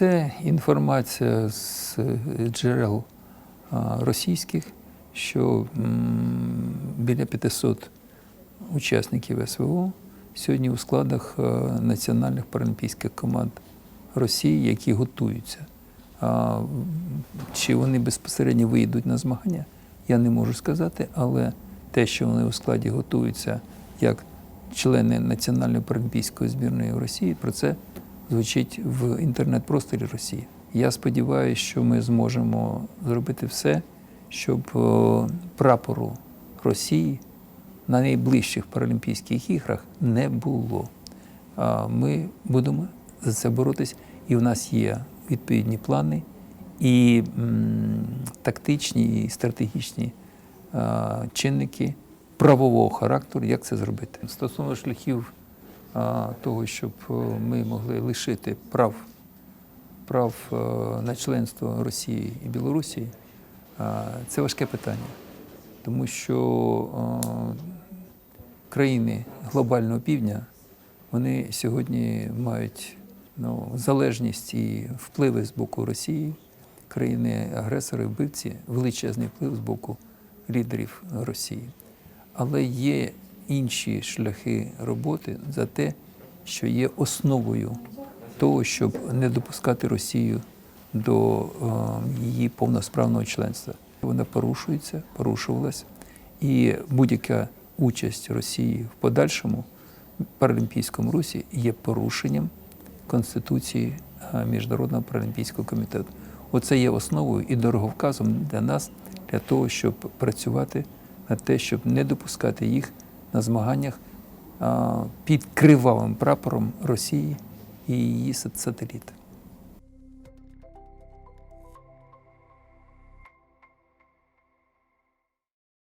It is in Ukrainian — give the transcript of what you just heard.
Це інформація з е, джерел російських, що біля 500 учасників СВО сьогодні у складах е, національних паралімпійських команд Росії, які готуються. Чи вони безпосередньо вийдуть на змагання, я не можу сказати, але те, що вони у складі готуються як члени Національної паралімпійської збірної в Росії, про це звучить в інтернет-просторі Росії. Я сподіваюся, що ми зможемо зробити все, щоб прапору Росії на найближчих Паралімпійських іграх не було. Ми будемо за це боротись, і в нас є відповідні плани, і тактичні, і стратегічні чинники правового характеру, як це зробити. Стосовно шляхів того, щоб е, ми могли лишити прав, прав е, на членство Росії і Білорусі, це важке питання, тому що е, країни глобального півдня вони сьогодні мають ну, залежність і впливи з боку Росії, країни-агресори, вбивці, величезний вплив з боку лідерів Росії. Але є інші шляхи роботи за те, що є основою того, щоб не допускати Росію до е, її повносправного членства. Вона порушується, порушувалася, і будь-яка участь Росії в подальшому паралімпійському русі є порушенням Конституції е, Міжнародного паралімпійського комітету. Оце є основою і дороговказом для нас, для того, щоб працювати над те, щоб не допускати їх на змаганнях під кривавим прапором Росії і її сателіти.